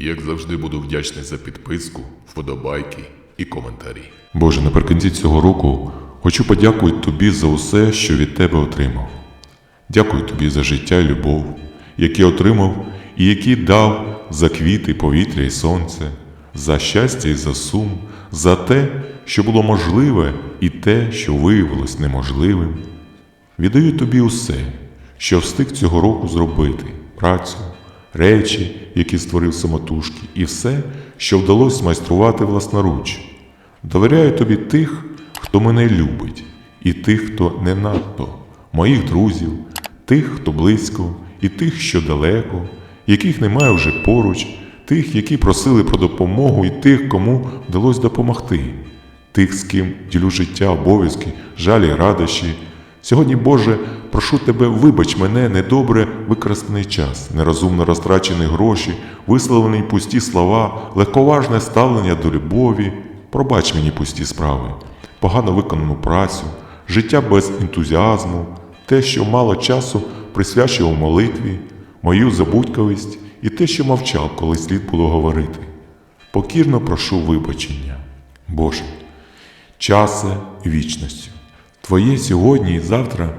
Як завжди буду вдячний за підписку, вподобайки і коментарі. Боже, наприкінці цього року хочу подякувати Тобі за усе, що від Тебе отримав. Дякую Тобі за життя і любов, які отримав і які дав за квіти, повітря і сонце, за щастя і за сум, за те, що було можливе, і те, що виявилось неможливим. Віддаю тобі усе, що встиг цього року зробити, працю, речі, які створив самотужки, і все, що вдалося майструвати власноруч. Довіряю тобі тих, хто мене любить, і тих, хто не надто, моїх друзів, тих, хто близько, і тих, що далеко, яких немає вже поруч, тих, які просили про допомогу, і тих, кому вдалося допомогти тих, з ким ділю життя, обов'язки, жалі, радощі. Сьогодні, Боже, прошу Тебе, вибач мене недобре використаний час, нерозумно розтрачені гроші, висловлені пусті слова, легковажне ставлення до любові. Пробач мені пусті справи, погано виконану працю, життя без ентузіазму, те, що мало часу присвячував молитві, мою забудькавість і те, що мовчав, коли слід було говорити. Покірно прошу вибачення. Боже, часе і вічністю. Твоє сьогодні і завтра,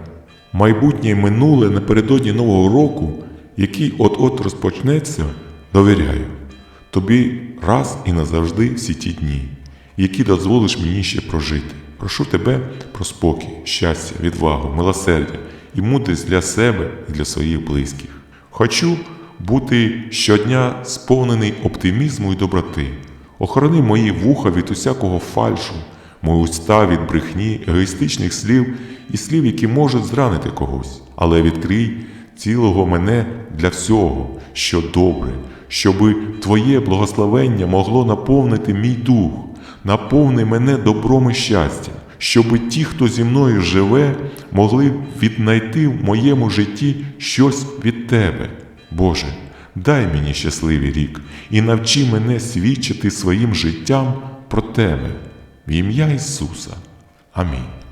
майбутнє і минуле напередодні Нового року, який от-от розпочнеться, довіряю. Тобі раз і назавжди всі ті дні, які дозволиш мені ще прожити. Прошу тебе про спокій, щастя, відвагу, милосердя і мудрість для себе і для своїх близьких. Хочу бути щодня сповнений оптимізму і доброти. Охорони мої вуха від усякого фальшу, мої уста від брехні, егоїстичних слів і слів, які можуть зранити когось. Але відкрий цілого мене для всього, що добре, щоби Твоє благословення могло наповнити мій дух, наповни мене добром і щастям, щоби ті, хто зі мною живе, могли віднайти в моєму житті щось від Тебе. Боже, дай мені щасливий рік і навчи мене свідчити своїм життям про Тебе. e enviai Susa. Amém.